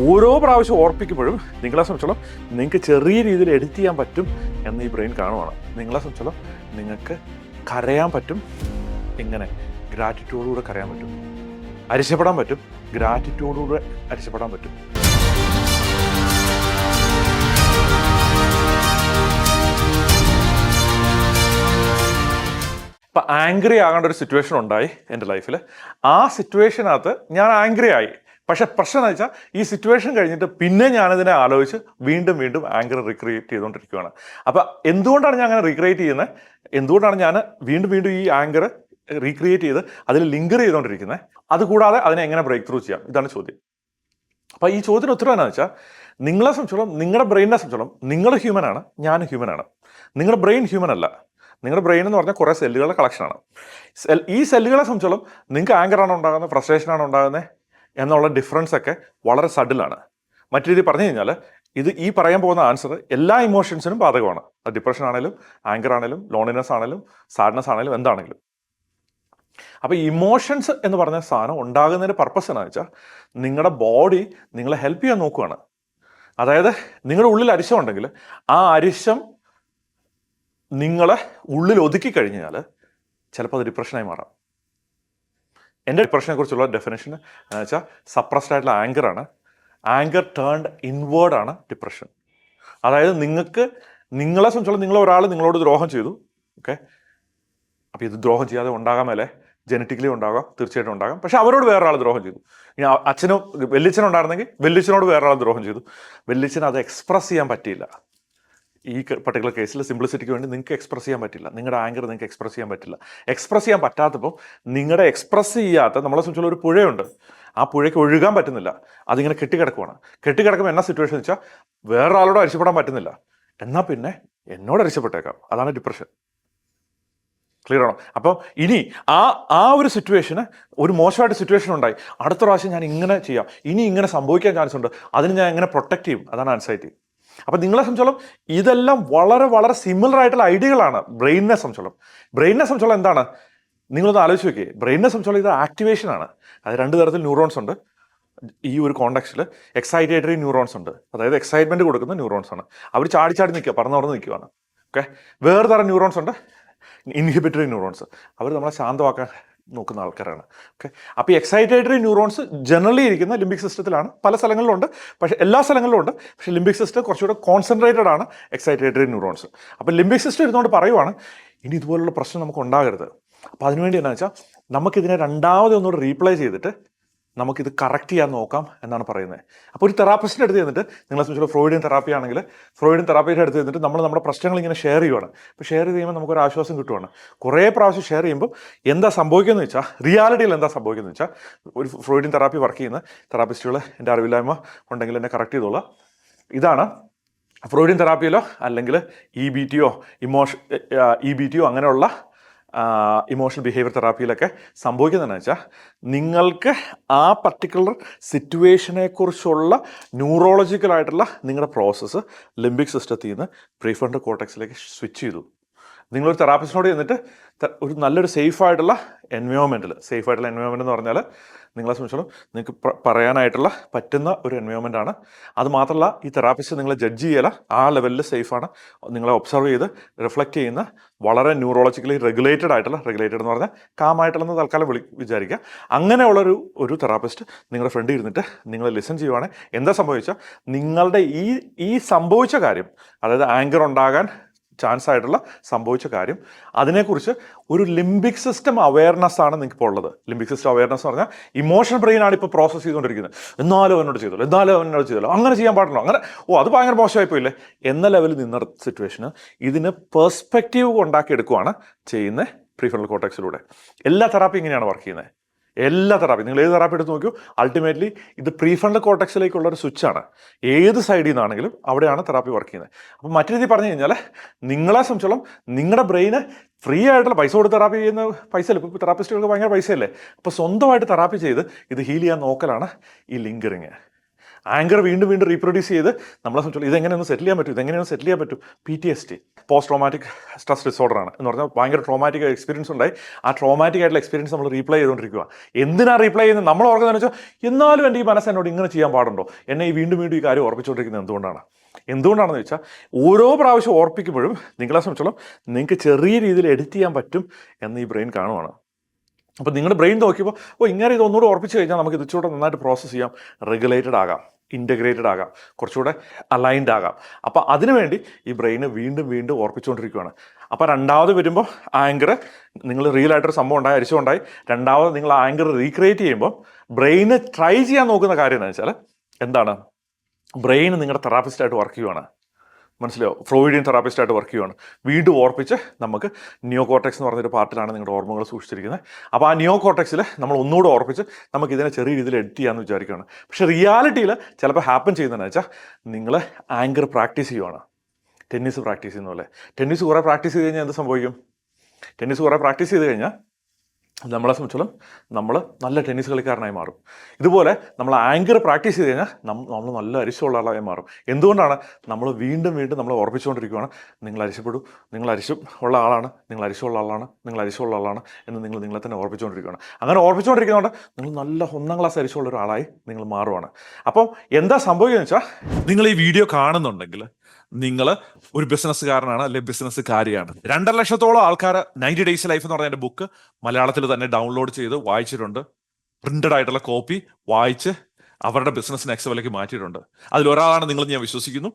ഓരോ പ്രാവശ്യം ഓർപ്പിക്കുമ്പോഴും നിങ്ങളെ സംബന്ധിച്ചോളം നിങ്ങൾക്ക് ചെറിയ രീതിയിൽ എഡിറ്റ് ചെയ്യാൻ പറ്റും എന്ന് ഈ ബ്രെയിൻ കാണുവാണ്. നിങ്ങളെ സംബന്ധിച്ചോളം നിങ്ങൾക്ക് കരയാൻ പറ്റും. ഇങ്ങനെ ഗ്രാറ്റിറ്റ്യൂഡോടെ കരയാൻ പറ്റും. അരിശപ്പെടാൻ പറ്റും. ഗ്രാറ്റിറ്റ്യൂഡോടെ അരിശപ്പെടാൻ പറ്റും. ഇപ്പം ആംഗ്രി ആകേണ്ട ഒരു സിറ്റുവേഷൻ ഉണ്ടായി എന്റെ ലൈഫിൽ ആ സിറ്റുവേഷനകത്ത് ഞാൻ ആംഗ്രി ആയി. പക്ഷെ പ്രശ്നം എന്ന് വെച്ചാൽ ഈ സിറ്റുവേഷൻ കഴിഞ്ഞിട്ട് പിന്നെ ഞാനതിനെ ആലോചിച്ച് വീണ്ടും വീണ്ടും ആങ്കർ റീക്രിയേറ്റ് ചെയ്തുകൊണ്ടിരിക്കുകയാണ് അപ്പം എന്തുകൊണ്ടാണ് ഞാൻ അങ്ങനെ റീക്രിയേറ്റ് ചെയ്യുന്നത് എന്തുകൊണ്ടാണ് ഞാൻ വീണ്ടും വീണ്ടും ഈ ആങ്കർ റീക്രിയേറ്റ് ചെയ്ത് അതിൽ ലിങ്കർ ചെയ്തുകൊണ്ടിരിക്കുന്നത് അതുകൂടാതെ അതിനെ എങ്ങനെ ബ്രേക്ക് ത്രൂ ചെയ്യാം? ഇതാണ് ചോദ്യം. അപ്പോൾ ഈ ചോദ്യത്തിന് ഉത്തരം എന്നാന്ന് വെച്ചാൽ നിങ്ങളെ സംബന്ധിച്ചോളം നിങ്ങളുടെ ബ്രെയിനിനെ സംബന്ധിച്ചോളം നിങ്ങൾ ഹ്യൂമനാണ് ഞാൻ ഹ്യൂമനാണ് നിങ്ങളുടെ ബ്രെയിൻ ഹ്യൂമൻ അല്ല. നിങ്ങളുടെ ബ്രെയിൻ എന്ന് പറഞ്ഞാൽ കുറേ സെല്ലുകളുടെ കളക്ഷനാണ് സെൽ ഈ സെല്ലുകളെ സംബന്ധിച്ചോളം നിങ്ങൾക്ക് ആങ്കറാണ് ഉണ്ടാകുന്നത്? ഫ്രസ്ട്രേഷനാണ് ഉണ്ടാകുന്നത് എന്നുള്ള ഡിഫറൻസ് ഒക്കെ വളരെ സഡിലാണ് മറ്റു രീതി പറഞ്ഞു കഴിഞ്ഞാൽ ഇത് ഈ പറയാൻ പോകുന്ന ആൻസർ എല്ലാ ഇമോഷൻസിനും ബാധകമാണ്. അത് ഡിപ്രഷൻ ആണെങ്കിലും ആങ്കർ ആണെങ്കിലും ലോണിനെസ് ആണെങ്കിലും സാഡ്നെസ് ആണെങ്കിലും എന്താണെങ്കിലും. അപ്പോൾ ഇമോഷൻസ് എന്ന് പറഞ്ഞ സാധനം ഉണ്ടാകുന്നതിന്റെ പർപ്പസ് എന്നാന്ന് വെച്ചാൽ നിങ്ങളുടെ ബോഡി നിങ്ങളെ ഹെൽപ്പ് ചെയ്യാൻ നോക്കുകയാണ് അതായത് നിങ്ങളുടെ ഉള്ളിൽ അരിശം ഉണ്ടെങ്കിൽ ആ അരിശം നിങ്ങളെ ഉള്ളിൽ ഒതുക്കി കഴിഞ്ഞാൽ ചിലപ്പോൾ അത് ഡിപ്രഷനായി മാറാം. എന്റെ ഡിപ്രഷനെ കുറിച്ചുള്ള ഡെഫിനേഷൻ വെച്ചാൽ സപ്രസ്ഡ് ആയിട്ടുള്ള ആങ്കറാണ് ആങ്കർ ടേൺഡ് ഇൻവേർഡ് ആണ് ഡിപ്രഷൻ അതായത് നിങ്ങൾക്ക് നിങ്ങളെ സംബന്ധിച്ചോളം നിങ്ങൾ ഒരാൾ നിങ്ങളോട് ദ്രോഹം ചെയ്തു ഓക്കെ അപ്പോൾ ഇത് ദ്രോഹം ചെയ്യാതെ ഉണ്ടാകാമല്ലേ മേലെ ജനറ്റിക്കലി ഉണ്ടാകാം തീർച്ചയായിട്ടും ഉണ്ടാകാം. പക്ഷെ അവരോട് വേറൊരാൾ ദ്രോഹം ചെയ്തു. ഇനി അച്ഛനും വെല്ലിച്ചനുണ്ടായിരുന്നെങ്കിൽ വെല്ലിച്ചനോട് വേറൊരാൾ ദ്രോഹം ചെയ്തു. വെല്ലിച്ചന് അത് എക്സ്പ്രസ് ചെയ്യാൻ പറ്റിയില്ല. ഈ പർട്ടിക്കുലർ കേസിൽ സിംപ്ലിസിറ്റിക്ക് വേണ്ടി നിങ്ങൾക്ക് എക്സ്പ്രസ് ചെയ്യാൻ പറ്റില്ല. നിങ്ങളുടെ ആങ്കർ നിങ്ങൾക്ക് എക്സ്പ്രസ് ചെയ്യാൻ പറ്റില്ല. എക്സ്പ്രസ് ചെയ്യാൻ പറ്റാത്തപ്പോൾ നിങ്ങളുടെ എക്സ്പ്രസ് ചെയ്യാത്ത നമ്മളെ സംബന്ധിച്ചുള്ള ഒരു പുഴയുണ്ട്. ആ പുഴയ്ക്ക് ഒഴുകാൻ പറ്റുന്നില്ല. അതിങ്ങനെ കെട്ടിക്കിടക്കുവാണ്. കെട്ടിക്കിടക്കുമ്പോൾ എന്നാ സിറ്റുവേഷൻ വെച്ചാൽ വേറെ ആളോട് അരിശപ്പെടാൻ പറ്റുന്നില്ല. എന്നാൽ പിന്നെ എന്നോട് അരിശപ്പെട്ടേക്കാം. അതാണ് ഡിപ്രഷൻ ക്ലിയർ ആണോ? അപ്പം ഇനി ആ ആ ഒരു സിറ്റുവേഷന് ഒരു മോശമായിട്ട് സിറ്റുവേഷൻ ഉണ്ടായി. അടുത്ത പ്രാവശ്യം ഞാൻ ഇങ്ങനെ ചെയ്യാം. ഇനി ഇങ്ങനെ സംഭവിക്കാൻ ചാൻസ് ഉണ്ട്. അതിന് ഞാൻ എങ്ങനെ പ്രൊട്ടക്റ്റ് ചെയ്യും? അതാണ് ആൻസൈറ്റി അപ്പം നിങ്ങളെ സംബന്ധിച്ചോളം ഇതെല്ലാം വളരെ വളരെ സിമിലർ ആയിട്ടുള്ള ഐഡിയകളാണ് ബ്രെയിനിനെ സംബന്ധിച്ചോളം. ബ്രെയിനിനെ സംബന്ധിച്ചോളം എന്താണ്? നിങ്ങളൊന്ന് ആലോചിച്ച് നോക്കിയേ. ബ്രെയിനിനെ സംബന്ധിച്ചോളം ഇത് ആക്ടിവേഷൻ ആണ്. അത് രണ്ട് തരത്തിൽ ന്യൂറോൺസ് ഉണ്ട്. ഈ ഒരു കോണ്ടാക്സിൽ എക്സൈറ്റേറ്ററി ന്യൂറോൺസ് ഉണ്ട്. അതായത് എക്സൈറ്റ്മെന്റ് കൊടുക്കുന്ന ന്യൂറോൺസ് ആണ്. അവർ ചാടി ചാടി നിൽക്കുക പറന്ന് പറന്ന് നിൽക്കുകയാണ്. ഓക്കെ വേറെ തരം ന്യൂറോൺസ് ഉണ്ട്. ഇൻഹിബിറ്ററി ന്യൂറോൺസ് അവർ നമ്മളെ ശാന്തമാക്കാൻ നോക്കുന്ന ആൾക്കാരാണ്. ഓക്കെ അപ്പോൾ എക്സൈറ്റേറ്ററി ന്യൂറോൺസ് ജനറലി ഇരിക്കുന്ന ലിംബിക് സിസ്റ്റത്തിലാണ് പല സ്ഥലങ്ങളിലുണ്ട്. പക്ഷേ എല്ലാ സ്ഥലങ്ങളിലും ഉണ്ട്. പക്ഷേ ലിംബിക് സിസ്റ്റം കുറച്ചുകൂടെ കോൺസെൻട്രേറ്റഡ് ആണ് എക്സൈറ്റേറ്ററി ന്യൂറോൺസ് അപ്പോൾ ലിംബിക് സിസ്റ്റം ഇരുന്നുകൊണ്ട് പറയുവാണ് ഇനി ഇതുപോലുള്ള പ്രശ്നം നമുക്ക് ഉണ്ടാകരുത്. അപ്പോൾ അതിനുവേണ്ടി എന്താണെന്ന് വെച്ചാൽ നമുക്കിതിനെ രണ്ടാമത് ഒന്നുകൂടെ റീപ്ലേ ചെയ്തിട്ട് നമുക്കിത് കറക്റ്റ് ചെയ്യാൻ നോക്കാം എന്നാണ് പറയുന്നത്. അപ്പോൾ ഒരു തെറാപ്പിസ്റ്റിന്റെ അടുത്ത് ചെന്നിട്ട് നിങ്ങളെ സംബന്ധിച്ചുള്ള ഫ്രോയിഡിയൻ തെറാപ്പി ആണെങ്കിൽ ഫ്രോയിഡിയൻ തെറാപ്പിയുടെ അടുത്ത് ചെന്നിട്ട് നമ്മൾ നമ്മുടെ പ്രശ്നങ്ങൾ ഇങ്ങനെ ഷെയർ ചെയ്യുകയാണ് അപ്പോൾ ഷെയർ ചെയ്യുമ്പോൾ നമുക്കൊരു ആശ്വാസം കിട്ടുവാണ്. കുറേ പ്രാവശ്യം ഷെയർ ചെയ്യുമ്പോൾ എന്താ സംഭവിക്കുന്നത് വെച്ചാൽ റിയാലിറ്റിയിൽ എന്താ സംഭവിക്കുന്നത് വെച്ചാൽ ഒരു ഫ്രോയിഡിയൻ തെറാപ്പി വർക്ക് ചെയ്യുന്ന തെറാപ്പിസ്റ്റുകൾ എന്റെ അറിവില്ലായ്മ ഉണ്ടെങ്കിൽ എന്നെ കറക്റ്റ് ചെയ്തോളാം. ഇതാണ് ഫ്രോയിഡിയൻ തെറാപ്പിയിലോ അല്ലെങ്കിൽ ഇ ബി ടിയോ ഇമോഷൻ ഇ ബി ടിയോ അങ്ങനെയുള്ള ഇമോഷണൽ ബിഹേവിയർ തെറാപ്പിയിലൊക്കെ സംഭവിക്കുന്നതെന്ന് വെച്ചാൽ നിങ്ങൾക്ക് ആ പർട്ടിക്കുലർ സിറ്റുവേഷനെക്കുറിച്ചുള്ള ന്യൂറോളജിക്കലായിട്ടുള്ള നിങ്ങളുടെ പ്രോസസ്സ് ലിംബിക് സിസ്റ്റത്തിൽ നിന്ന് പ്രീഫ്രണ്ട് കോട്ടക്സിലേക്ക് സ്വിച്ച് ചെയ്തു. നിങ്ങളൊരു തെറാപ്പിസ്റ്റിനോട് ചെന്നിട്ട് ഒരു നല്ലൊരു സേഫ് ആയിട്ടുള്ള എൻവയോൺമെന്റിൽ സേഫ് ആയിട്ടുള്ള എൻവയോൺമെന്റ് എന്ന് പറഞ്ഞാൽ നിങ്ങളെ സംബന്ധിച്ചോളം നിങ്ങൾക്ക് പറയാനായിട്ടുള്ള പറ്റുന്ന ഒരു എൻവയോൺമെന്റ് ആണ്. അത് മാത്രമല്ല ഈ തെറാപ്പിസ്റ്റ് നിങ്ങളെ ജഡ്ജ് ചെയ്യല ആ ലെവലിൽ സേഫാണ് നിങ്ങളെ ഒബ്സർവ് ചെയ്ത് റിഫ്ലക്റ്റ് ചെയ്യുന്ന വളരെ ന്യൂറോളജിക്കലി റെഗുലേറ്റഡ് ആയിട്ടുള്ള റെഗുലേറ്റഡ് എന്ന് പറഞ്ഞാൽ കാമായിട്ടുള്ളത് തൽക്കാലം വിളി വിചാരിക്കുക അങ്ങനെയുള്ളൊരു ഒരു തെറാപ്പിസ്റ്റ് നിങ്ങളുടെ ഫ്രണ്ട് ഇരുന്നിട്ട് നിങ്ങൾ ലിസൺ ചെയ്യുവാണെങ്കിൽ എന്താ സംഭവിച്ചാൽ നിങ്ങളുടെ ഈ ഈ സംഭവിച്ച കാര്യം അതായത് ആങ്കർ ഉണ്ടാകാൻ ചാൻസ് ആയിട്ടുള്ള സംഭവിച്ച കാര്യം. അതിനെക്കുറിച്ച് ഒരു ലിംബിക് സിസ്റ്റം അവയർനെസ് ആണ് നിങ്ങൾക്ക് ഇപ്പോൾ ഉള്ളത്. ലിംബിക് സിസ്റ്റം അവയർനെസ് എന്ന് പറഞ്ഞാൽ ഇമോഷൻ ബ്രെയിൻ ആണ് ഇപ്പോൾ പ്രോസസ്സ് ചെയ്തുകൊണ്ടിരിക്കുന്നത്. എന്നാലും അവനോട് ചെയ്തല്ലോ എന്നാലും അവനോട് ചെയ്തല്ലോ അങ്ങനെ ചെയ്യാൻ പാടില്ല. അങ്ങനെ ഓ അത് ഭയങ്കര മോശമായി പോയില്ലേ? എന്ന ലെവലിൽ നിന്ന സിറ്റുവേഷന് ഇതിന് പെർസ്പെക്റ്റീവ് ഉണ്ടാക്കിയെടുക്കുവാണ് ചെയ്യുന്നത് പ്രീഫറൽ കോട്ടക്സിലൂടെ എല്ലാ തെറാപ്പി ഇങ്ങനെയാണ് വർക്ക് ചെയ്യുന്നത്. എല്ലാ തെറാപ്പി നിങ്ങൾ ഏത് തെറാപ്പി എടുത്ത് നോക്കൂ അൾട്ടിമേറ്റ്ലി ഇത് പ്രീഫണ്ട് കോട്ടക്സിലേക്കുള്ള ഒരു സ്വിച്ചാണ് ഏത് സൈഡിൽ നിന്നാണെങ്കിലും അവിടെയാണ് തെറാപ്പി വർക്ക് ചെയ്യുന്നത്. അപ്പോൾ മറ്റു രീതി പറഞ്ഞു കഴിഞ്ഞാൽ നിങ്ങളെ സംബന്ധിച്ചോളം നിങ്ങളുടെ ബ്രെയിന് ഫ്രീ ആയിട്ടുള്ള പൈസ കൊടുത്ത് തെറാപ്പി ചെയ്യുന്ന പൈസ അല്ലേ? ഇപ്പോൾ തെറാപ്പിസ്റ്റുകൾക്ക് ഭയങ്കര പൈസയല്ലേ? അപ്പോൾ സ്വന്തമായിട്ട് തെറാപ്പി ചെയ്ത് ഇത് ഹീൽ ചെയ്യാൻ നോക്കലാണ് ഈ ലിങ്കറിങ് ആങ്കർ വീണ്ടും വീണ്ടും റീപ്രൊഡ്യൂസ് ചെയ്ത് നമ്മളെ സംബന്ധിച്ചു ഇതെങ്ങനെയൊന്ന് സെറ്റിൽ ചെയ്യാൻ പറ്റും ഇതെങ്ങനെയൊന്ന് സെറ്റിൽ ചെയ്യാൻ പറ്റും? P T S T post traumatic stress disorder ആണ്. എന്ന് പറഞ്ഞാൽ ഭയങ്കര ട്രോമാറ്റിക് എക്സ്പീരിയൻസ് ഉണ്ടായി. ആ ട്രോമാറ്റിക് ആയിട്ടുള്ള എക്സ്പീരിയൻസ് നമ്മൾ റീപ്ലൈ ചെയ്തുകൊണ്ടിരിക്കുക എന്തിനാണ് റീപ്ലൈ ചെയ്യുന്നത്? നമ്മൾ ഓർക്കുന്നതെന്ന് വെച്ചാൽ എന്നാലും എന്റെ ഈ മനസ്സ് എന്നോട് ഇങ്ങനെ ചെയ്യാൻ പാടുണ്ടോ? എന്നെ ഈ വീണ്ടും വീണ്ടും ഈ കാര്യം ഓർപ്പിച്ചുകൊണ്ടിരിക്കുന്നത് എന്തുകൊണ്ടാണ്? എന്തുകൊണ്ടാണെന്ന് വെച്ചാൽ ഓരോ പ്രാവശ്യം ഓർപ്പിക്കുമ്പോഴും നിങ്ങളെ സംബന്ധിച്ചോളം നിങ്ങൾക്ക് ചെറിയ രീതിയിൽ എഡിറ്റ് ചെയ്യാൻ പറ്റും എന്ന് ഈ ബ്രെയിൻ കാണുവാണ്. അപ്പോൾ നിങ്ങളുടെ ബ്രെയിൻ നോക്കിയപ്പോൾ ഓ ഇങ്ങനെ ഇത് ഒന്നുകൂടെ ഓർപ്പിച്ച് കഴിഞ്ഞാൽ നമുക്ക് ഇതിച്ചുകൂടെ നന്നായിട്ട് പ്രോസസ്സ് ചെയ്യാം റെഗുലേറ്റഡ് ആകാം ഇന്റഗ്രേറ്റഡ് ആകാം കുറച്ചുകൂടെ അലൈൻഡ് ആകാം. അപ്പോൾ അതിനുവേണ്ടി ഈ ബ്രെയിന് വീണ്ടും വീണ്ടും ഓർപ്പിച്ചുകൊണ്ടിരിക്കുകയാണ് അപ്പോൾ രണ്ടാമത് വരുമ്പോൾ ആങ്കർ നിങ്ങൾ റിയൽ ആയിട്ടൊരു സംഭവം ഉണ്ടായി അരിച്ചുണ്ടായി രണ്ടാമത് നിങ്ങൾ ആങ്കർ റീക്രിയേറ്റ് ചെയ്യുമ്പോൾ ബ്രെയിന് ട്രൈ ചെയ്യാൻ നോക്കുന്ന കാര്യം എന്താണെന്ന് വെച്ചാൽ എന്താണ്? ബ്രെയിൻ നിങ്ങളുടെ തെറാപ്പിസ്റ്റായിട്ട് വർക്ക് ചെയ്യുവാണ്. മനസ്സിലായോ? ഫ്രോയിഡിയൻ തെറാപ്പിസ്റ്റായിട്ട് വർക്ക് ചെയ്യുവാണ്. വീണ്ടും ഓർപ്പിച്ച് നമുക്ക് നിയോ കോർട്ടെക്സ് എന്ന് പറഞ്ഞൊരു പാർട്ടിലാണ് നിങ്ങളുടെ ഓർമ്മകൾ സൂക്ഷിച്ചിരിക്കുന്നത്. അപ്പോൾ ആ നിയോ കോർട്ടെക്സിൽ നമ്മൾ ഒന്നുകൂടെ ഓർപ്പിച്ച് നമുക്ക് ഇതിനെ ചെറിയ രീതിയിൽ എഡിറ്റ് ചെയ്യാമെന്ന് വിചാരിക്കുകയാണ്. പക്ഷേ റിയാലിറ്റിയിൽ ചിലപ്പോൾ ഹാപ്പൻ ചെയ്യുന്നതെന്ന് വെച്ചാൽ നിങ്ങൾ ആങ്കർ പ്രാക്ടീസ് ചെയ്യുവാണ്. ടെന്നീസ് പ്രാക്ടീസ് ചെയ്യുന്ന പോലെ. ടെന്നീസ് കുറേ പ്രാക്ടീസ് ചെയ്ത് കഴിഞ്ഞാൽ എന്ത് സംഭവിക്കും? ടെന്നീസ് കുറേ പ്രാക്ടീസ് ചെയ്ത് കഴിഞ്ഞാൽ നമ്മളെ സംബന്ധിച്ചോളം നമ്മൾ നല്ല ടെന്നീസ് കളിക്കാരനായി മാറും. ഇതുപോലെ നമ്മൾ ആങ്കർ പ്രാക്ടീസ് ചെയ്ത് കഴിഞ്ഞാൽ നമ്മൾ നല്ല അരിശമുള്ള ആളായി മാറും. എന്തുകൊണ്ടാണ്? നമ്മൾ വീണ്ടും വീണ്ടും നമ്മൾ ഓർപ്പിച്ചുകൊണ്ടിരിക്കുകയാണ് നിങ്ങൾ അരിശപ്പെടൂ നിങ്ങൾ അരിശം ഉള്ള ആളാണ് നിങ്ങൾ അരിശമുള്ള ആളാണ് നിങ്ങൾ അരിശമുള്ള ആളാണ് എന്ന് നിങ്ങൾ നിങ്ങളെ തന്നെ ഓർപ്പിച്ചുകൊണ്ടിരിക്കുകയാണ് അങ്ങനെ ഓർപ്പിച്ചുകൊണ്ടിരിക്കുന്നതുകൊണ്ട് നിങ്ങൾ നല്ല ഒന്നാം ക്ലാസ് അരിശമുള്ള ഒരാളായി നിങ്ങൾ മാറുവാണ്. അപ്പോൾ എന്താ സംഭവിക്കുന്നത് വെച്ചാൽ നിങ്ങൾ ഈ വീഡിയോ കാണുന്നുണ്ടെങ്കിൽ നിങ്ങൾ ഒരു ബിസിനസ്സുകാരനാണ് അല്ലെങ്കിൽ ബിസിനസ്സുകാരിയാണ് രണ്ടര ലക്ഷത്തോളം ആൾക്കാർ നയന്റി ഡേയ്സ് ലൈഫ് എന്ന് പറഞ്ഞ എന്റെ ബുക്ക് മലയാളത്തിൽ തന്നെ ഡൗൺലോഡ് ചെയ്ത് വായിച്ചിട്ടുണ്ട്. പ്രിന്റഡ് ആയിട്ടുള്ള കോപ്പി വായിച്ച് അവരുടെ ബിസിനസ് നെക്സ്റ്റ് വിലയ്ക്ക് മാറ്റിയിട്ടുണ്ട്. അതിലൊരാളാണ് നിങ്ങൾ ഞാൻ വിശ്വസിക്കുന്നു.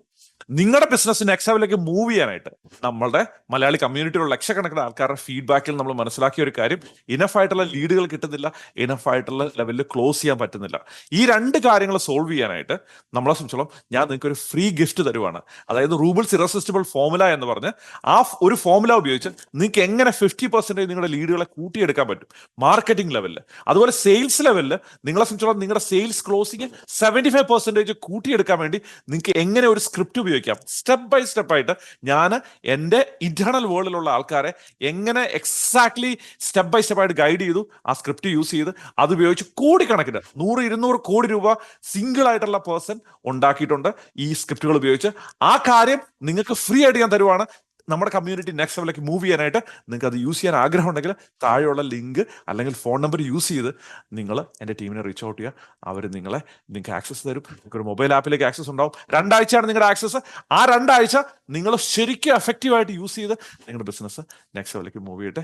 നിങ്ങളുടെ ബിസിനസ് നെക്സ്റ്റ് ലെവലിലേക്ക് മൂവ് ചെയ്യാനായിട്ട് നമ്മളുടെ മലയാളി കമ്മ്യൂണിറ്റിയിലുള്ള ലക്ഷക്കണക്കിന് ആൾക്കാരുടെ ഫീഡ്ബാക്കിൽ നമ്മൾ മനസ്സിലാക്കിയ ഒരു കാര്യം ഇനഫ് ആയിട്ടുള്ള ലീഡുകൾ കിട്ടുന്നില്ല ഇനഫ് ആയിട്ടുള്ള ലെവലിൽ ക്ലോസ് ചെയ്യാൻ പറ്റുന്നില്ല. ഈ രണ്ട് കാര്യങ്ങൾ സോൾവ് ചെയ്യാനായിട്ട് നമ്മളെ സംബന്ധിച്ചോളം ഞാൻ നിങ്ങൾക്ക് ഒരു ഫ്രീ ഗിഫ്റ്റ് തരുവാണ്. അതായത് റൂബിൾസ് ഇറസിസ്റ്റബിൾ ഫോമുല എന്ന് പറഞ്ഞ് ആ ഒരു ഫോമുല ഉപയോഗിച്ച് നിങ്ങൾക്ക് എങ്ങനെ ഫിഫ്റ്റി പെർസെന്റേജ് നിങ്ങളുടെ ലീഡുകളെ കൂട്ടിയെടുക്കാൻ പറ്റും? മാർക്കറ്റിംഗ് ലെവലിൽ അതുപോലെ സെയിൽസ് ലെവലിൽ നിങ്ങളെ സംബന്ധിച്ചോളം നിങ്ങളുടെ sales closing seventy five percentage കൂട്ടിയെടുക്കാൻ വേണ്ടി നിങ്ങൾക്ക് എങ്ങനെ ഒരു സ്ക്രിപ്റ്റ് ഉപയോഗിക്കാം? സ്റ്റെപ്പ് ബൈ സ്റ്റെപ്പ് ആയിട്ട് ഞാൻ എന്റെ ഇന്റേണൽ വേൾഡിലുള്ള ആൾക്കാരെ എങ്ങനെ എക്സാക്ട്ലി സ്റ്റെപ്പ് ബൈ സ്റ്റെപ്പ് ആയിട്ട് ഗൈഡ് ചെയ്തു ആ സ്ക്രിപ്റ്റ് യൂസ് ചെയ്ത് അത് ഉപയോഗിച്ച് കോടിക്കണക്കിന് നൂറ് ഇരുന്നൂറ് കോടി രൂപ സിംഗിൾ ആയിട്ടുള്ള പേഴ്സൺ ഉണ്ടാക്കിയിട്ടുണ്ട് ഈ സ്ക്രിപ്റ്റുകൾ ഉപയോഗിച്ച്. ആ കാര്യം നിങ്ങൾക്ക് ഫ്രീ ആയിട്ട് ഞാൻ തരുവാണ്. നമ്മുടെ കമ്മ്യൂണിറ്റി നെക്സ്റ്റ് ലെവലിലേക്ക് മൂവ് ചെയ്യാനായിട്ട് നിങ്ങൾക്ക് അത് യൂസ് ചെയ്യാൻ ആഗ്രഹം ഉണ്ടെങ്കിൽ താഴെയുള്ള ലിങ്ക് അല്ലെങ്കിൽ ഫോൺ നമ്പർ യൂസ് ചെയ്ത് നിങ്ങൾ എന്റെ ടീമിനെ റീച്ച് ഔട്ട് ചെയ്യുക. അവർ നിങ്ങളെ നിങ്ങൾക്ക് ആക്സസ് തരും. നിങ്ങൾക്ക് ഒരു മൊബൈൽ ആപ്പിലേക്ക് ആക്സസ് ഉണ്ടാവും. രണ്ടാഴ്ചയാണ് നിങ്ങളുടെ ആക്സസ് ആ രണ്ടാഴ്ച നിങ്ങൾ ശരിക്കും എഫക്റ്റീവായിട്ട് യൂസ് ചെയ്ത് നിങ്ങളുടെ ബിസിനസ് നെക്സ്റ്റ് ലെവലിലേക്ക് മൂവ് ചെയ്യട്ടെ.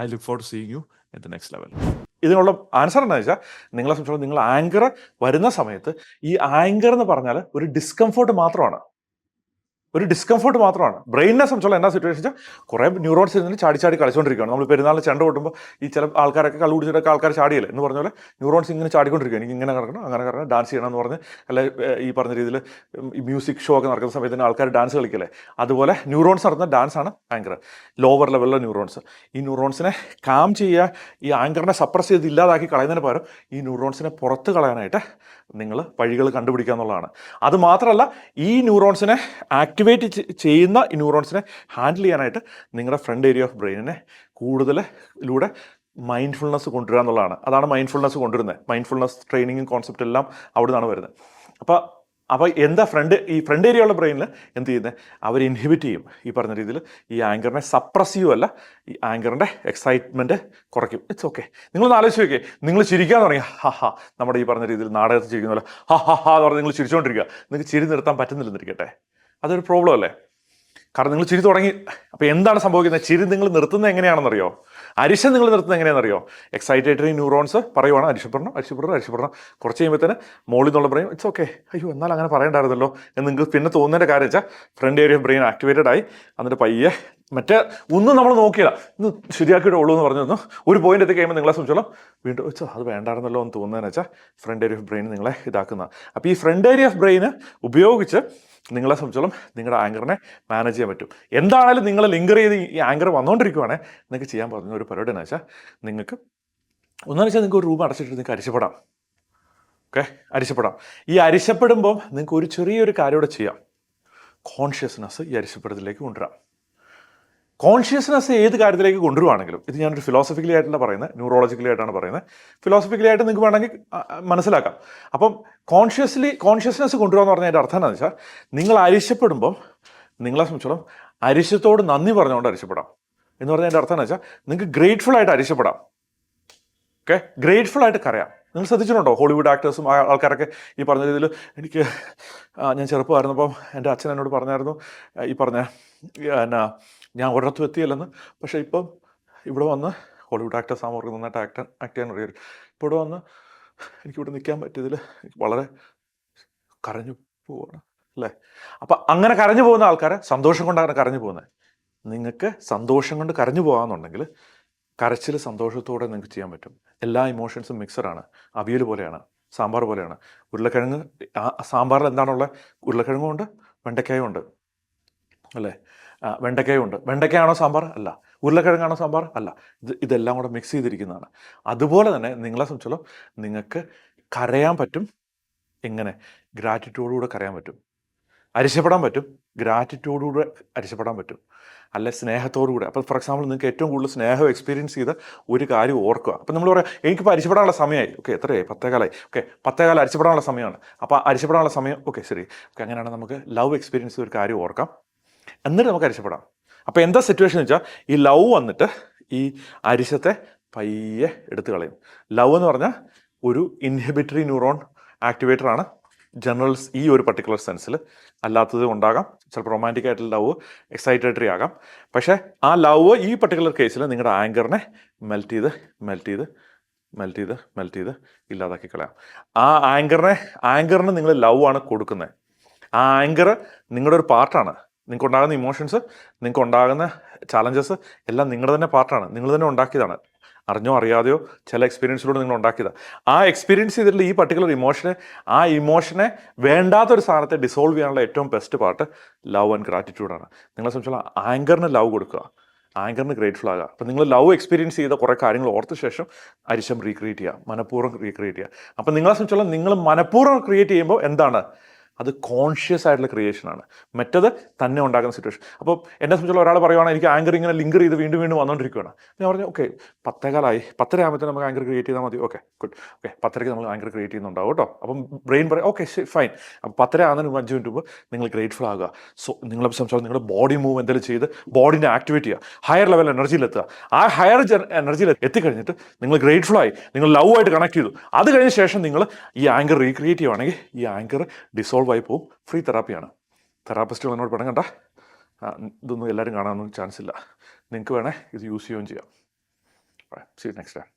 I look for to seeing you at the next level ഇതിനുള്ള ആൻസർ എന്താ വെച്ചാൽ നിങ്ങളെ സംബന്ധിച്ചോളം നിങ്ങൾ ആങ്കർ വരുന്ന സമയത്ത് ഈ ആങ്കർ എന്ന് പറഞ്ഞാൽ ഒരു ഡിസ്കംഫോർട്ട് മാത്രമാണ്. ഒരു ഡിസ്കംഫർട്ട് മാത്രമാണ്. ബ്രെയിനിനെ സംബന്ധിച്ചുള്ള എന്താ സിറ്റുവേഷൻ വെച്ചാൽ കുറേ ന്യൂറോൺസ് ഇരുന്ന് ചാടി ചാടി കളിച്ചുകൊണ്ടിരിക്കുകയാണ് നമ്മൾ പെരുന്നാളിൽ ചെണ്ട കൊട്ടുമ്പോൾ ഈ ചില ആൾക്കാരൊക്കെ കള്ളു കുടിച്ചിട്ടൊക്കെ ആൾക്കാർ ചാടിയല്ലേ? എന്ന് പറഞ്ഞ പോലെ ന്യൂറോൺസ് ഇങ്ങനെ ചാടിക്കൊണ്ടിരിക്കുകയാണ്. ഇങ്ങനെ കിടക്കണം അങ്ങനെ കിടക്കണം ഡാൻസ് ചെയ്യണം എന്ന് പറഞ്ഞ് അല്ലെ ഈ പറഞ്ഞ രീതിയിൽ ഈ മ്യൂസിക് ഷോ ഒക്കെ നടക്കുന്ന സമയത്ത് ആൾക്കാർ ഡാൻസ് കളിക്കല്ലേ? അതുപോലെ ന്യൂറോൺസ് നടത്തുന്ന ഡാൻസ് ആണ് ആങ്കർ ലോവർ ലെവലിലെ ന്യൂറോൺസ് ഈ ന്യൂറോൺസിനെ കാം ചെയ്യുക ഈ ആങ്കറിനെ സപ്രസ് ചെയ്ത് ഇല്ലാതാക്കി കളയുന്നതിന് പകരം ഈ ന്യൂറോൺസിനെ പുറത്ത് കളയാനായിട്ട് നിങ്ങൾ വഴികൾ കണ്ടുപിടിക്കുക എന്നുള്ളതാണ്. അത് മാത്രമല്ല ഈ ന്യൂറോൺസിനെ ആക്ടിവേറ്റ് ചെയ്യുന്ന ഈ ന്യൂറോൺസിനെ ഹാൻഡിൽ ചെയ്യാനായിട്ട് നിങ്ങളുടെ ഫ്രണ്ട് ഏരിയ ഓഫ് ബ്രെയിനിനെ കൂടുതലിലൂടെ മൈൻഡ്ഫുൾനെസ് കൊണ്ടുവരിക എന്നുള്ളതാണ്. അതാണ് മൈൻഡ്ഫുൾനെസ് കൊണ്ടുവരുന്നത്. മൈൻഡ്ഫുൾനെസ് ട്രെയിനിങ്ങും കോൺസെപ്റ്റ് എല്ലാം അവിടെ നിന്നാണ് വരുന്നത്. അപ്പോൾ അപ്പോൾ എന്താ ഫ്രണ്ട് ഈ ഫ്രണ്ട് ഏരിയ ഉള്ള ബ്രെയിനിൽ എന്ത് ചെയ്യുന്നത് അവർ ഇൻഹിബിറ്റ് ചെയ്യും. ഈ പറഞ്ഞ രീതിയിൽ ഈ ആങ്കറിനെ സപ്രസീവ് അല്ല ഈ ആങ്കറിന്റെ എക്സൈറ്റ്മെന്റ് കുറയ്ക്കും. ഇറ്റ്സ് ഓക്കെ നിങ്ങളൊന്ന് ആലോചിച്ച് നോക്കിയേ. നിങ്ങൾ ചിരിക്കാൻ തുടങ്ങി ഹാ ഹാ നമ്മുടെ ഈ പറഞ്ഞ രീതിയിൽ നാടകത്തിൽ ചിരിക്കുന്ന പോലെ ഹാ ഹാ ഹാ എന്ന് പറഞ്ഞ് നിങ്ങൾ ചിരിച്ചുകൊണ്ടിരിക്കുക നിങ്ങൾക്ക് ചിരി നിർത്താൻ പറ്റുന്നില്ലെന്നിരിക്കട്ടെ. അതൊരു പ്രോബ്ലം അല്ലേ? കാരണം നിങ്ങൾ ചിരി തുടങ്ങി അപ്പോൾ എന്താണ് സംഭവിക്കുന്നത്? ചിരി നിങ്ങൾ നിർത്തുന്നത് എങ്ങനെയാണെന്നറിയോ? അരിശം നിങ്ങൾ നിർത്തുന്നത് എങ്ങനെയാണെന്നറിയോ? എക്സൈറ്റേറ്ററി ന്യൂറോൺസ് പറയുവാണ്. അരിശപ്പെടണം അരിശപ്പെടണം അരിശപ്പെടണം കുറച്ച് കഴിയുമ്പോഴത്തേന് മോളിൽ നിന്നുള്ള ബ്രെയിൻ ഇറ്റ്സ് ഓക്കെ അയ്യോ എന്നാൽ അങ്ങനെ പറയണ്ടായിരുന്നല്ലോ എന്ന് നിങ്ങൾക്ക് പിന്നെ തോന്നുന്നതിന്റെ കാര്യം വെച്ചാൽ ഫ്രണ്ട് ഏരിയ ബ്രെയിൻ ആക്ടിവേറ്റഡ് ആയി. എന്നിട്ട് പയ്യെ മറ്റേ ഒന്നും നമ്മൾ നോക്കിയില്ല. ഇന്ന് ശരിയാക്കിയിട്ട് ഉള്ളൂ എന്ന് പറഞ്ഞു ഒരു പോയിന്റ് എത്തി കഴിയുമ്പോൾ നിങ്ങളെ സംബന്ധിച്ചോളം വീണ്ടും വെച്ചോ അത് വേണ്ടായിരുന്നല്ലോ എന്ന് തോന്നുന്നതെന്ന് വെച്ചാൽ ഫ്രണ്ട് ഏരിയ ഓഫ് ബ്രെയിൻ നിങ്ങളെ ഇതാക്കുന്ന. അപ്പോൾ ഈ ഫ്രണ്ട് ഏരിയ ഓഫ് ബ്രെയിന് ഉപയോഗിച്ച് നിങ്ങളെ സംബന്ധിച്ചോളം നിങ്ങളുടെ ആങ്കറിനെ മാനേജ് ചെയ്യാൻ പറ്റും. എന്താണെങ്കിലും നിങ്ങൾ ലിങ്കർ ചെയ്ത് ഈ ആങ്കർ വന്നുകൊണ്ടിരിക്കുവാണെങ്കിൽ നിങ്ങൾക്ക് ചെയ്യാൻ പറ്റുന്ന ഒരു പരിപാടി എന്ന് വെച്ചാൽ നിങ്ങൾക്ക് ഒന്നാന്ന് വെച്ചാൽ നിങ്ങൾക്ക് ഒരു റൂം അടച്ചിട്ട് നിങ്ങൾക്ക് അരിശപ്പെടാം. ഓക്കെ അരിശപ്പെടാം. ഈ അരിശപ്പെടുമ്പോൾ നിങ്ങൾക്ക് ഒരു ചെറിയൊരു കാര്യം കൂടെ ചെയ്യാം. കോൺഷ്യസ്നെസ് ഈ അരിശപ്പെടത്തിലേക്ക് കൊണ്ടുവരാം. കോൺഷ്യസ്നെസ് ഏത് കാര്യത്തിലേക്ക് കൊണ്ടുവരുവാണെങ്കിലും ഇത് ഞാനൊരു ഫിലോസഫിക്കലി ആയിട്ടല്ല പറയുന്നത് ന്യൂറോളജിക്കലി ആയിട്ടാണ് പറയുന്നത്. ഫിലോസഫിക്കലി ആയിട്ട് നിങ്ങൾക്ക് വേണമെങ്കിൽ മനസ്സിലാക്കാം. അപ്പം കോൺഷ്യസ്ലി കോൺഷ്യസ്നെസ് കൊണ്ടുവരിക എന്ന് പറഞ്ഞതിന്റെ അർത്ഥം എന്താണെന്ന് വെച്ചാൽ നിങ്ങൾ അരിശപ്പെടുമ്പം നിങ്ങളെ സംബന്ധിച്ചോളം അരിശത്തോട് നന്ദി പറഞ്ഞുകൊണ്ട് അരിശപ്പെടാം. എന്ന് പറഞ്ഞതിന്റെ അർത്ഥം എന്ന് വെച്ചാൽ നിങ്ങൾക്ക് ഗ്രേറ്റ്ഫുൾ ആയിട്ട് അരിശപ്പെടാം. ഓക്കെ ഗ്രേറ്റ്ഫുൾ ആയിട്ട് കരയാം. നിങ്ങൾ ശ്രദ്ധിച്ചിട്ടുണ്ടോ? ഹോളിവുഡ് ആക്ടേഴ്സും ആൾക്കാരൊക്കെ ഈ പറഞ്ഞ രീതിയിൽ എനിക്ക് ഞാൻ ചെറുപ്പമായിരുന്നപ്പം എന്റെ അച്ഛൻ എന്നോട് പറഞ്ഞായിരുന്നു ഈ പറഞ്ഞ എന്നാ ഞാൻ ഒരിടത്തും എത്തിയില്ലെന്ന്. പക്ഷേ ഇപ്പം ഇവിടെ വന്ന് ഹോളിവുഡ് ആക്ടേഴ്സ് ആകുമ്പോൾ നന്നായിട്ട് ആക്ട് ആക്ട് ചെയ്യാൻ അറിയാം. ഇപ്പോൾ ഇവിടെ വന്ന് എനിക്കിവിടെ നിൽക്കാൻ പറ്റിയതിൽ വളരെ കരഞ്ഞു പോവാണ് അല്ലേ? അപ്പം അങ്ങനെ കരഞ്ഞു പോകുന്ന ആൾക്കാരെ സന്തോഷം കൊണ്ടാണ് കരഞ്ഞു പോകുന്നത് നിങ്ങൾക്ക് സന്തോഷം കൊണ്ട് കരഞ്ഞു പോകാമെന്നുണ്ടെങ്കിൽ കരച്ചിൽ സന്തോഷത്തോടെ നിങ്ങൾക്ക് ചെയ്യാൻ പറ്റും. എല്ലാ ഇമോഷൻസും മിക്സറാണ് അവിയൽ പോലെയാണ് സാമ്പാർ പോലെയാണ്. ഉരുളക്കിഴങ്ങ് ആ സാമ്പാറിൽ എന്താണുള്ളത്? ഉരുളക്കിഴങ്ങും ഉണ്ട് വെണ്ടയ്ക്കായും ഉണ്ട്. അല്ലേ? ആ, വെണ്ടയ്ക്കായും ഉണ്ട് വെണ്ടയ്ക്കയാണോ സാമ്പാർ? അല്ല. ഉരുളക്കിഴങ്ങാണോ സാമ്പാർ? അല്ല. ഇത് ഇതെല്ലാം കൂടെ മിക്സ് ചെയ്തിരിക്കുന്നതാണ്. അതുപോലെ തന്നെ നിങ്ങളെ സംബന്ധിച്ചോളം നിങ്ങൾക്ക് കരയാൻ പറ്റും. എങ്ങനെ? ഗ്രാറ്റിറ്റ്യൂഡോടുകൂടെ കരയാൻ പറ്റും. അരിശപ്പെടാൻ പറ്റും. ഗ്രാറ്റിറ്റ്യൂഡോടെ അരിശപ്പെടാൻ പറ്റും. അല്ലെ സ്നേഹത്തോടുകൂടെ അപ്പോൾ ഫോർ എക്സാമ്പിൾ നിങ്ങൾക്ക് ഏറ്റവും കൂടുതൽ സ്നേഹം എക്സ്പീരിയൻസ് ചെയ്ത ഒരു കാര്യം ഓർക്കുക. അപ്പോൾ നമ്മൾ പറയാം എനിക്കിപ്പോൾ അരിശപ്പെടാനുള്ള സമയമായി. ഓക്കെ എത്രയായി? പത്തേകാലായി. ഓക്കെ പത്തേകാലം അരിശപ്പെടാനുള്ള സമയമാണ്. അപ്പോൾ അരിശപ്പെടാനുള്ള സമയം ഓക്കെ ശരി. ഓക്കെ അങ്ങനെയാണ് നമുക്ക് ലവ് എക്സ്പീരിയൻസ് ഒരു കാര്യം ഓർക്കാം. എന്നിട്ട് നമുക്ക് അരിശപ്പെടാം. അപ്പോൾ എന്താ സിറ്റുവേഷൻ എന്ന് വെച്ചാൽ ഈ ലവ് വന്നിട്ട് ഈ അരിശത്തെ പയ്യെ എടുത്തു കളയും. ലവ് എന്ന് പറഞ്ഞാൽ ഒരു ഇൻഹിബിറ്ററി ന്യൂറോൺ ആക്ടിവേറ്റർ ആണ്. ജനറൽസ് ഈ ഒരു പർട്ടിക്കുലർ സെൻസിൽ അല്ലാത്തത് ഉണ്ടാകാം. ചിലപ്പോൾ റൊമാന്റിക് ആയിട്ടുള്ള ലവ് എക്സൈറ്റേറ്ററി ആകാം. പക്ഷേ ആ ലവ് ഈ പർട്ടിക്കുലർ കേസിൽ നിങ്ങളുടെ ആങ്കറിനെ മെൽറ്റ് ചെയ്ത് മെൽറ്റ് ചെയ്ത് മെൽറ്റ് ചെയ്ത് മെൽറ്റ് ചെയ്ത് ഇല്ലാതാക്കി കളയാം. ആ ആങ്കറിനെ ആങ്കറിന് നിങ്ങൾ ലവ് ആണ് കൊടുക്കുന്നത് ആ ആങ്കർ നിങ്ങളുടെ ഒരു പാർട്ടാണ് നിങ്ങൾക്ക് ഉണ്ടാകുന്ന ഇമോഷൻസ് നിങ്ങൾക്ക് ഉണ്ടാകുന്ന ചാലഞ്ചസ് എല്ലാം നിങ്ങളുടെ തന്നെ പാർട്ടാണ് നിങ്ങൾ തന്നെ ഉണ്ടാക്കിയതാണ്. അറിഞ്ഞോ അറിയാതെയോ ചില എക്സ്പീരിയൻസിലൂടെ നിങ്ങൾ ഉണ്ടാക്കിയതാണ് ആ എക്സ്പീരിയൻസ് ചെയ്തിട്ടുള്ള ഈ പർട്ടിക്കുലർ ഇമോഷനെ ആ ഇമോഷനെ വേണ്ടാത്തൊരു സാധനത്തെ ഡിസോൾവ് ചെയ്യാനുള്ള ഏറ്റവും ബെസ്റ്റ് പാർട്ട് ലവ് ആൻഡ് ഗ്രാറ്റിറ്റ്യൂഡാണ് നിങ്ങളെ സംബന്ധിച്ചുള്ള ആങ്കറിന് ലവ് കൊടുക്കുക. ആങ്കറിന് ഗ്രേറ്റ്ഫുൾ ആകുക. അപ്പം നിങ്ങൾ ലവ് എക്സ്പീരിയൻസ് ചെയ്ത കുറേ കാര്യങ്ങൾ ഓർത്ത ശേഷം അരിശം റീക്രിയേറ്റ് ചെയ്യുക. മനഃപൂർവം റീക്രിയേറ്റ് ചെയ്യുക. അപ്പം നിങ്ങളെ സംബന്ധിച്ചുള്ള നിങ്ങൾ മനഃപൂർവം ക്രിയേറ്റ് ചെയ്യുമ്പോൾ എന്താണ്? അത് കോൺഷ്യസ് ആയിട്ടുള്ള ക്രിയേഷനാണ് മറ്റത് തന്നെ ഉണ്ടാകുന്ന സിറ്റുവേഷൻ അപ്പോൾ എന്നെ സംബന്ധിച്ചുള്ള ഒരാൾ പറയുവാണ് എനിക്ക് ആങ്കർ ഇങ്ങനെ ലിങ്കർ ചെയ്ത് വീണ്ടും വീണ്ടും വന്നുകൊണ്ടിരിക്കുകയാണ് ഞാൻ പറഞ്ഞു ഓക്കെ പത്തേകാലായി. പത്തര ആകുമ്പോഴത്തേന് നമുക്ക് ആങ്കർ ക്രിയേറ്റ് ചെയ്താൽ മതി. ഓക്കെ ഗുഡ് ഓക്കെ പത്തരയ്ക്ക് നമ്മൾ ആങ്കർ ക്രിയേറ്റ് ചെയ്യുന്നുണ്ടാവും കേട്ടോ. അപ്പം ബ്രെയിൻ പറയും ഓക്കെ ഫൈൻ അപ്പം പത്തര ആകുന്നതിന് അഞ്ച് മിനിറ്റ് മുമ്പ് നിങ്ങൾ ഗ്രേറ്റ്ഫുൾ ആകുക. സോ നിങ്ങളെ സംസാരിച്ചാൽ നിങ്ങളുടെ ബോഡി മൂവ് എന്തെങ്കിലും ചെയ്ത് ബോഡിനെ ആക്ടിവേറ്റ് ചെയ്യുക. ഹയർ ലെവൽ എനർജിയിലെത്തുക ആ ഹയർ എനർജിയിൽ എത്തിക്കഴിഞ്ഞിട്ട് നിങ്ങൾ ഗ്രേറ്റ്ഫുൾ ആയി. നിങ്ങൾ ലവ് ആയിട്ട് കണക്ട് ചെയ്തു. അത് കഴിഞ്ഞ ശേഷം നിങ്ങൾ ഈ ആങ്കർ റീക്രിയേറ്റ് ചെയ്യുവാണെങ്കിൽ ഈ ആങ്കർ ഡിസോൾവ് സോൾവായി പോവും. ഫ്രീ തെറാപ്പിയാണ് തെറാപ്പിസ്റ്റുകൾ എന്നോട് പണം കണ്ട ഇതൊന്നും എല്ലാവരും കാണാനൊന്നും ചാൻസ് ഇല്ല. നിങ്ങൾക്ക് വേണേൽ ഇത് യൂസ് ചെയ്യുകയും ചെയ്യാം. See next time